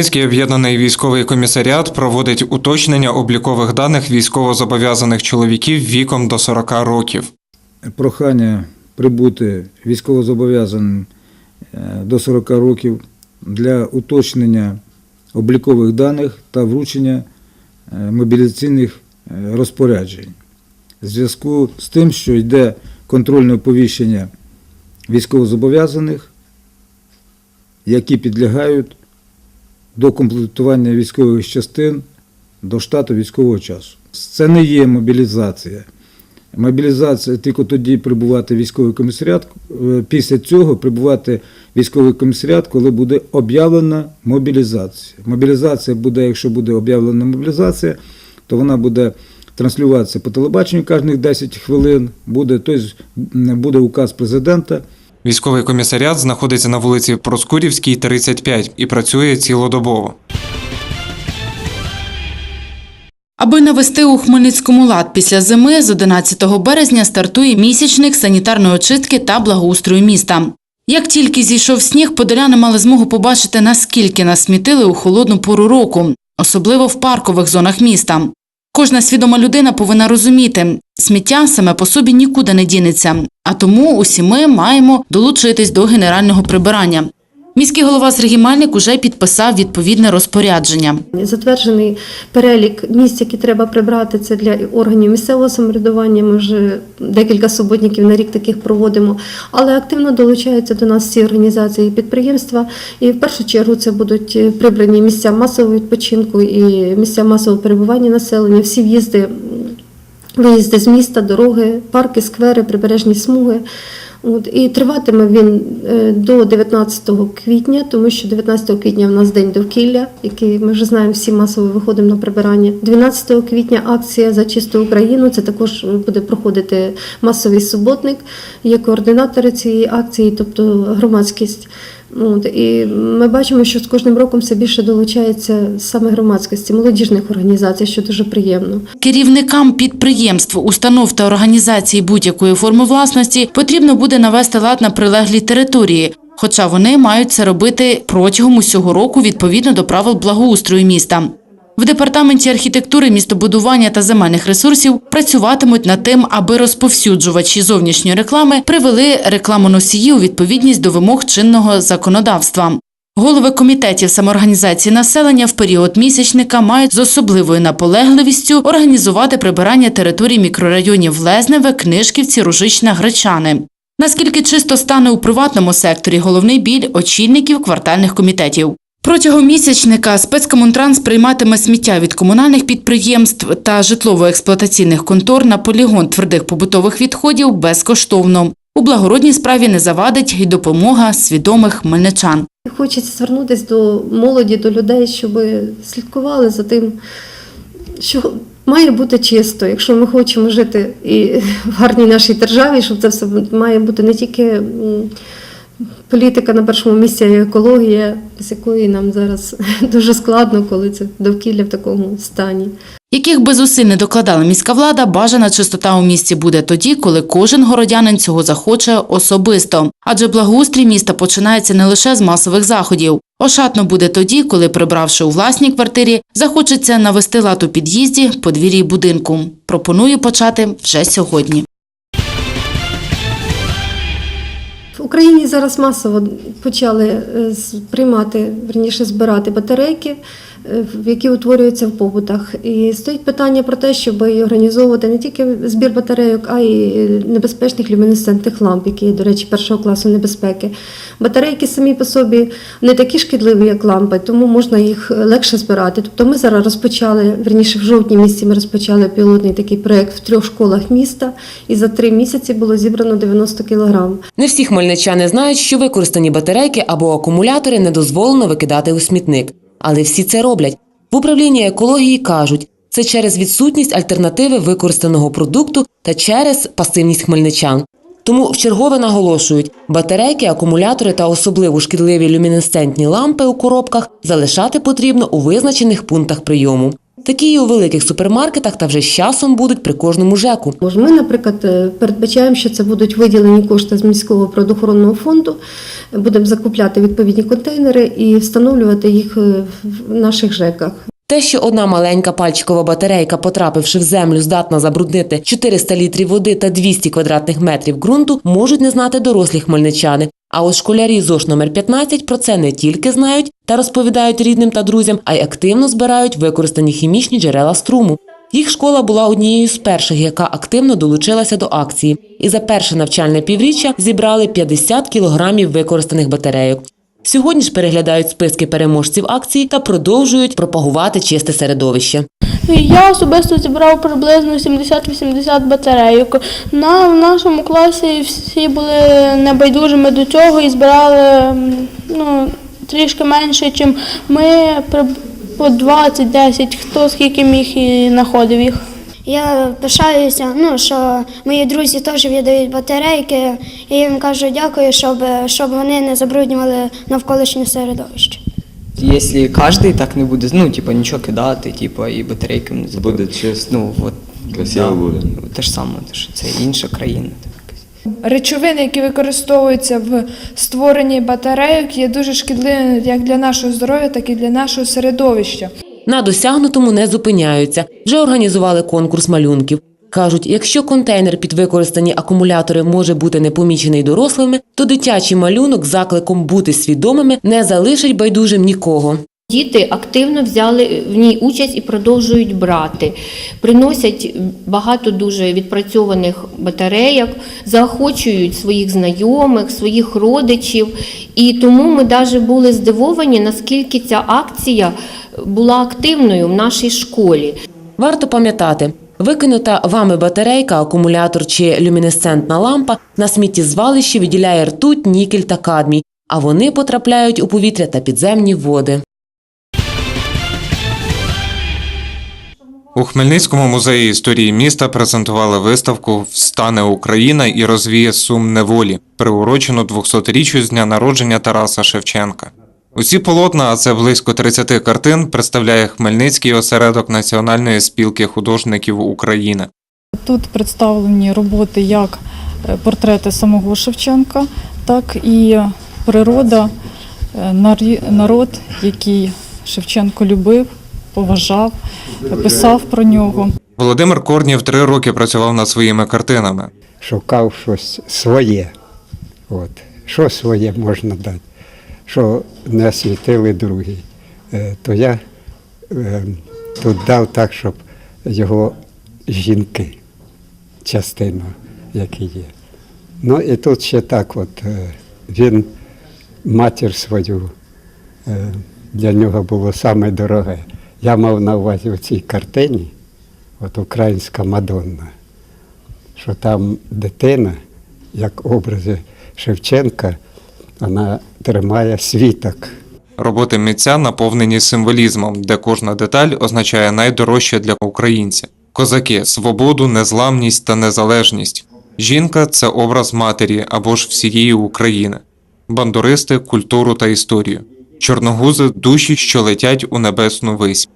Хмельницький об'єднаний військовий комісаріат проводить уточнення облікових даних військовозобов'язаних чоловіків віком до 40 років. прохання прибути військовозобов'язаним е, до 40 років для уточнення облікових даних та вручення е, мобілізаційних е, розпоряджень. В зв'язку з тим, що йде контрольне оповіщення військовозобов'язаних, які підлягають до комплектування військових частин до штату військового часу. Це не є мобілізація. Мобілізація тільки тоді прибувати військовий комісаріат. е, Після цього прибувати військовий комісаріат, коли буде об'явлена мобілізація. Мобілізація буде, якщо буде об'явлена мобілізація, то вона буде транслюватися по телебаченню кожних 10 хвилин. Буде, тобто, буде указ президента. Військовий комісаріат знаходиться на вулиці Проскурівській, 35 і працює цілодобово. Аби навести у Хмельницькому лад після зими, з 11 березня стартує місячник санітарної очистки та благоустрою міста. Як тільки зійшов сніг, подоляни мали змогу побачити, наскільки насмітили у холодну пору року, особливо в паркових зонах міста. Кожна свідома людина повинна розуміти, сміття саме по собі нікуди не дінеться, а тому усі ми маємо долучитись до генерального прибирання. Міський голова Сергій Мельник уже підписав відповідне розпорядження. Затверджений перелік місць, які треба прибрати, це для органів місцевого самоврядування. Ми вже декілька суботників на рік таких проводимо. Але активно долучаються до нас всі організації і підприємства. І в першу чергу це будуть е, прибрані місця масового відпочинку і місця масового перебування населення, всі в'їзди, виїзди з міста, дороги, парки, сквери, прибережні смуги. От, і триватиме він е, до 19 квітня, тому що 19 квітня в нас день довкілля, який ми вже знаємо, всі масово виходимо на прибирання. 12 квітня акція за чисту Україну. Це також буде проходити масовий суботник. Є координатори цієї акції, тобто громадськість. От, і ми бачимо, що з кожним роком все більше долучається саме громадськості, молодіжних організацій, що дуже приємно. Керівникам підприємств, установ та організацій будь-якої форми власності потрібно буде навести лад на прилеглій території, хоча вони мають це робити протягом усього року відповідно до правил благоустрою міста. В департаменті архітектури, містобудування та земельних ресурсів працюватимуть над тим, аби розповсюджувачі зовнішньої реклами привели рекламоносії у відповідність до вимог чинного законодавства. Голови комітетів самоорганізації населення в період місячника мають з особливою наполегливістю організувати прибирання територій мікрорайонів Лезневе, Книжківці, Ружична, Гречани. Наскільки чисто стане у приватному секторі головний біль очільників квартальних комітетів. Протягом місячника спецкомунтранс прийматиме сміття від комунальних підприємств та житлово-експлуатаційних контор на полігон твердих побутових відходів безкоштовно. У благородній справі не завадить й допомога свідомих хмельничан. Хочеться звернутися до молоді, до людей, щоб слідкували за тим, що має бути чисто, якщо ми хочемо жити і в гарній нашій державі, щоб це все має бути не тільки політика на першому місці, й екологія, без якої нам зараз дуже складно, коли це довкілля в такому стані. Яких би зусиль не докладала міська влада, бажана чистота у місті буде тоді, коли кожен городянин цього захоче особисто. Адже благоустрій міста починається не лише з масових заходів. Ошатно буде тоді, коли, прибравши у власній квартирі, захочеться навести лад у під'їзді, подвір'ї будинку. Пропоную почати вже сьогодні. Україні зараз масово почали е, приймати, верніше збирати батарейки, які утворюються в побутах. І стоїть питання про те, щоб організовувати не тільки збір батарейок, а й небезпечних люмінесцентних ламп, які, є, до речі, першого класу небезпеки. Батарейки самі по собі не такі шкідливі, як лампи, тому можна їх легше збирати. Тобто ми зараз розпочали, верніше в жовтні місяці ми розпочали пілотний такий проєкт в трьох школах міста, і за три місяці було зібрано 90 кілограм. Не всі хмельничани знають, що використані батарейки або акумулятори не дозволено викидати у смітник. Але всі це роблять. В управлінні екології кажуть, це через відсутність альтернативи використаного продукту та через пасивність хмельничан. Тому вчергове наголошують, батарейки, акумулятори та особливо шкідливі люмінесцентні лампи у коробках залишати потрібно у визначених пунктах прийому. Такі і у великих супермаркетах та вже з часом будуть при кожному ЖЕКу. Ми, наприклад, е, передбачаємо, що це будуть виділені кошти з міського природоохоронного фонду. Будемо закупляти відповідні контейнери і встановлювати їх е, в наших ЖЕКах. Те, що одна маленька пальчикова батарейка, потрапивши в землю, здатна забруднити 400 літрів води та 200 квадратних метрів ґрунту, можуть не знати дорослі хмельничани. А от школярі ЗОШ номер 15 про це не тільки знають та розповідають рідним та друзям, а й активно збирають використані хімічні джерела струму. Їх школа була однією з перших, яка активно долучилася до акції, і за перше навчальне півріччя зібрали 50 кілограмів використаних батарейок. Сьогодні ж переглядають списки переможців акції та продовжують пропагувати чисте середовище. Я особисто зібрав приблизно 70-80 батарейок. На в нашому класі всі були небайдужими до цього і збирали ну, трішки менше, ніж ми по 20-10, хто скільки міг і знаходив їх. Я пишаюся, ну що мої друзі теж віддають батарейки, і я їм кажу дякую, щоб, щоб вони не забруднювали навколишнє середовище. Якщо кожен так не буде, ну, типа, нічого кидати, типа, і батарейки не забуде. Буде чисто. Ну, от, Красиво буде. Те ж саме, те, що це інша країна. Речовини, які використовуються в створенні батарейок, є дуже шкідливими як для нашого здоров'я, так і для нашого середовища. На досягнутому не зупиняються. Вже організували конкурс малюнків. Кажуть, якщо контейнер під використані акумулятори може бути непомічений дорослими, то дитячий малюнок закликом бути свідомими не залишить байдужим нікого. Діти активно взяли в ній участь і продовжують брати. Приносять багато дуже відпрацьованих батарейок, заохочують своїх знайомих, своїх родичів. І тому ми навіть були здивовані, наскільки ця акція була активною в нашій школі. Варто пам'ятати, викинута вами батарейка, акумулятор чи люмінесцентна лампа на сміттєзвалищі виділяє ртуть, нікель та кадмій, а вони потрапляють у повітря та підземні води. У Хмельницькому музеї історії міста презентували виставку Встане Україна і розвіє сум неволі, приурочену 200-річчю з дня народження Тараса Шевченка. Усі полотна, а це близько 30 картин, представляє Хмельницький осередок Національної спілки художників України. Тут представлені роботи як е, портрети самого Шевченка, так і природа, е, народ, який Шевченко любив, поважав, писав про нього. Володимир Корнів три роки працював над своїми картинами. шукав щось своє. От. Що своє можна дати, що не освітили другі. Е, то я е, тут дав так, щоб його жінки, частину, які є. Ну і тут ще так, от е, він матір свою, для нього було саме дороге. Я мав на увазі в цій картині, от українська Мадонна що там дитина, як образи Шевченка, вона тримає світок. Роботи митця наповнені символізмом, де кожна деталь означає найдорожче для українця: козаки, свободу, незламність та незалежність. Жінка це образ матері або ж всієї України, бандуристи, культуру та історію, чорногузи душі, що летять у небесну вись.